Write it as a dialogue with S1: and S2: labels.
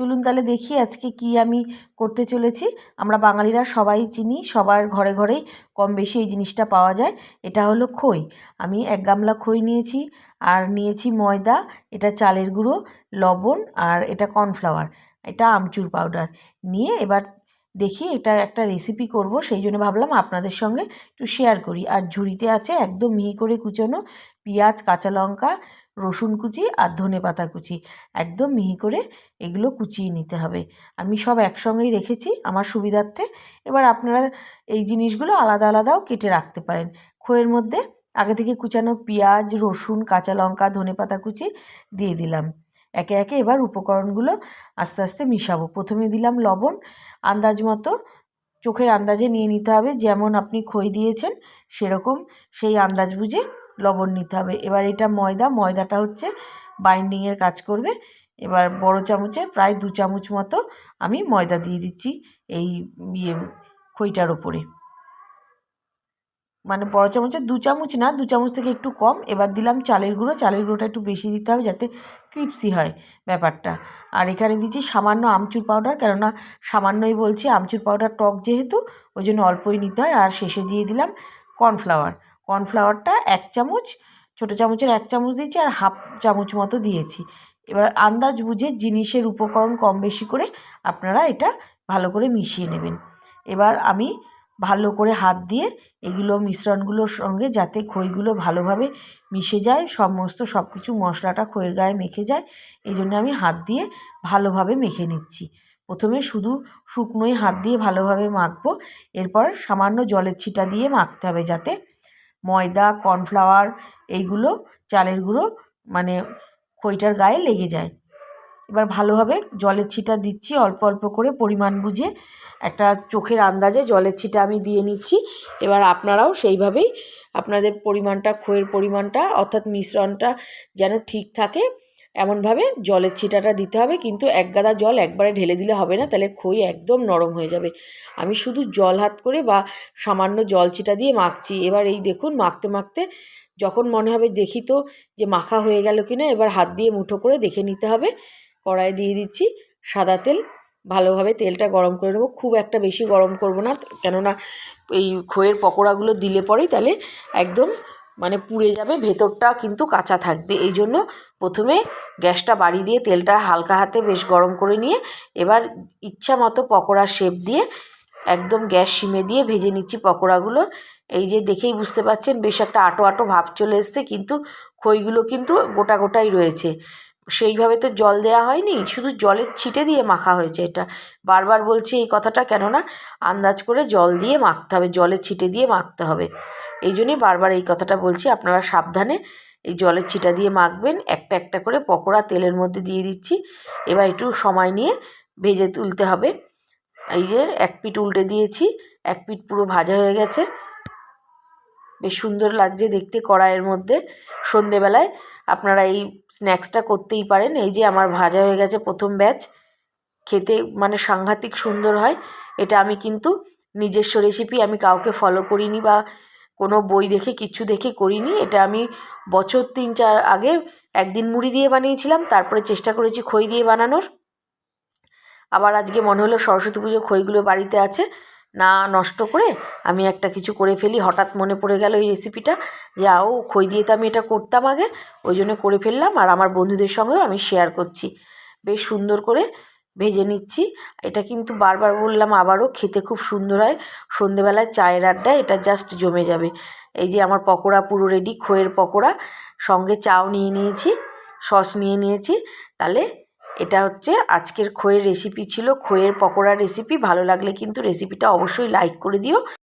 S1: চলুন তাহলে দেখি আজকে কি আমি করতে চলেছি। আমরা বাঙালিরা সবাই চিনি, সবার ঘরে ঘরেই কম বেশি এই জিনিসটা পাওয়া যায়। এটা হলো খই। আমি এক গামলা খই নিয়েছি, আর নিয়েছি ময়দা, এটা চালের গুঁড়ো, লবণ, আর এটা কর্নফ্লাওয়ার। এটা আমচুর পাউডার। নিয়ে এবার দেখি এটা একটা রেসিপি করব, সেই জন্য ভাবলাম আপনাদের সঙ্গে একটু শেয়ার করি। আর ঝুড়িতে আছে একদম মিহি করে কুচোনো পেঁয়াজ, কাঁচা লঙ্কা, রসুন কুচি আর ধনে পাতা কুচি। একদম মিহি করে এগুলো কুচিয়ে নিতে হবে। আমি সব একসঙ্গেই রেখেছি আমার সুবিধার্থে। এবার আপনারা এই জিনিসগুলো আলাদা আলাদাও কেটে রাখতে পারেন। খোয়ের মধ্যে আগে থেকে কুচানো পেঁয়াজ, রসুন, কাঁচা লঙ্কা, ধনে পাতা কুচি দিয়ে দিলাম। একে একে এবার উপকরণগুলো আস্তে আস্তে মিশাবো। প্রথমে দিলাম লবণ, আন্দাজ মতো চোখের আন্দাজে নিয়ে নিতে হবে। যেমন আপনি খই দিয়েছেন, সেরকম সেই আন্দাজ বুঝে লবণ নিতে হবে। এবার এটা ময়দা, ময়দাটা হচ্ছে বাইন্ডিংয়ের কাজ করবে। এবার বড় চামচে প্রায় দু চামচ মতো আমি ময়দা দিয়ে দিচ্ছি এই ইয়ে খইটার ওপরে। মানে বড় চামচের দু চামচ না, দু চামচ থেকে একটু কম। এবার দিলাম চালের গুঁড়ো। চালের গুঁড়োটা একটু বেশি দিতে হবে যাতে ক্রিপসি হয় ব্যাপারটা। আর এখানে দিচ্ছি সামান্য আমচুর পাউডার, কেননা সামান্যই বলছি আমচুর পাউডার টক যেহেতু, ওই জন্য অল্পই নিতে হয়। আর শেষে দিয়ে দিলাম কর্নফ্লাওয়ার। কর্নফ্লাওয়ারটা এক চামচ, ছোটো চামচের এক চামচ দিয়েছি আর হাফ চামচ মতো দিয়েছি। এবার আন্দাজ বুঝে জিনিসের উপকরণ কম বেশি করে আপনারা এটা ভালো করে মিশিয়ে নেবেন। এবার আমি ভালো করে হাত দিয়ে এগুলো মিশ্রণগুলোর সঙ্গে যাতে খইগুলো ভালোভাবে মিশে যায়, সমস্ত সব কিছু মশলাটা খইয়ের গায়ে মেখে যায়, এই জন্য আমি হাত দিয়ে ভালোভাবে মেখে নিচ্ছি। প্রথমে শুধু শুকনোই হাত দিয়ে ভালোভাবে মাখবো, এরপর সামান্য জলের ছিটা দিয়ে মাখতে হবে যাতে ময়দা, কর্নফ্লাওয়ার এইগুলো, চালের গুঁড়ো মানে খইটার গায়ে লেগে যায়। এবার ভালোভাবে জলের ছিটা দিচ্ছি, অল্প অল্প করে পরিমাণ বুঝে একটা চোখের আন্দাজে জলের ছিটা আমি দিয়ে নিচ্ছি। এবার আপনারাও সেইভাবেই আপনাদের পরিমাণটা খইয়ের পরিমাণটা, অর্থাৎ মিশ্রণটা যেন ঠিক থাকে, এমনভাবে জলের ছিটাটা দিতে হবে। কিন্তু এক গাদা জল একবারে ঢেলে দিলে হবে না, তাহলে খই একদম নরম হয়ে যাবে। আমি শুধু জল হাত করে বা সামান্য জল ছিটা দিয়ে মাখছি। এবার এই দেখুন, মাখতে মাখতে যখন মনে হবে দেখি তো যে মাখা হয়ে গেল কি না এবার হাত দিয়ে মুঠো করে দেখে নিতে হবে। কড়াই দিয়ে দিচ্ছি সাদা তেল। ভালোভাবে তেলটা গরম করে নেব। খুব একটা বেশি গরম করব না, কেননা এই খইয়ের পকোড়াগুলো দিলে পরেই তাহলে একদম মানে পুড়ে যাবে, ভেতরটা কিন্তু কাঁচা থাকবে। এই জন্য প্রথমে গ্যাসটা বাড়ি দিয়ে তেলটা হালকা হাতে বেশ গরম করে নিয়ে এবার ইচ্ছা মতো পকোড়ার শেপ দিয়ে একদম গ্যাস সিমে দিয়ে ভেজে নিচ্ছি পকোড়াগুলো। এই যে দেখেই বুঝতে পারছেন, বেশ একটা আটো আটো ভাব চলে এসছে, কিন্তু খইগুলো কিন্তু গোটা গোটাই রয়েছে। সেইভাবে তো জল দেওয়া হয়নি শুধু জলের ছিটে দিয়ে মাখা হয়েছে এটা। বারবার বলছি এই কথাটা কেননা আন্দাজ করে জল দিয়ে মাখতে হবে জলের ছিটে দিয়ে মাখতে হবে। এই জন্যই বারবার এই কথাটা বলছি আপনারা সাবধানে এই জলের ছিটা দিয়ে মাখবেন একটা একটা করে পকোড়া তেলের মধ্যে দিয়ে দিচ্ছি। এবার একটু সময় নিয়ে ভেজে তুলতে হবে। এই যে এক পিঠ উল্টে দিয়েছি এক পিঠ পুরো ভাজা হয়ে গেছে। বেশ সুন্দর লাগছে দেখতে কড়াইয়ের মধ্যে। সন্ধেবেলায় আপনারা এই স্ন্যাক্সটা করতেই পারেন। এই যে আমার ভাজা হয়ে গেছে প্রথম ব্যাচ খেতে মানে সাংঘাতিক সুন্দর হয়। এটা আমি কিন্তু নিজস্ব রেসিপি আমি কাউকে ফলো করিনি বা কোনো বই দেখে, কিছু দেখে করিনি। এটা আমি বছর তিন চার আগে একদিন মুড়ি দিয়ে বানিয়েছিলাম। তারপরে চেষ্টা করেছি খই দিয়ে বানানোর। আবার আজকে মনে হলো সরস্বতী পুজো খইগুলো বাড়িতে আছে। না নষ্ট করে আমি একটা কিছু করে ফেলি। হঠাৎ মনে পড়ে গেল এই রেসিপিটা যে ও খই দিয়ে তো আমি এটা করতাম আগে। ওই জন্য করে ফেললাম আর আমার বন্ধুদের সঙ্গেও আমি শেয়ার করছি। বেশ সুন্দর করে ভেজে নিচ্ছি। এটা কিন্তু বারবার বললাম আবারও খেতে খুব সুন্দর হয়। সন্ধেবেলায় চায়ের আড্ডায় এটা জাস্ট জমে যাবে। এই যে আমার পকোড়া পুরো রেডি খইয়ের পকোড়া। সঙ্গে চাও নিয়ে নিয়েছি, সস নিয়ে নিয়েছি। তাহলে এটা হচ্ছে আজকের খইয়ের রেসিপি ছিল। খইয়ের পকোড়ার রেসিপি ভালো লাগলে কিন্তু রেসিপিটা অবশ্যই লাইক করে দিও।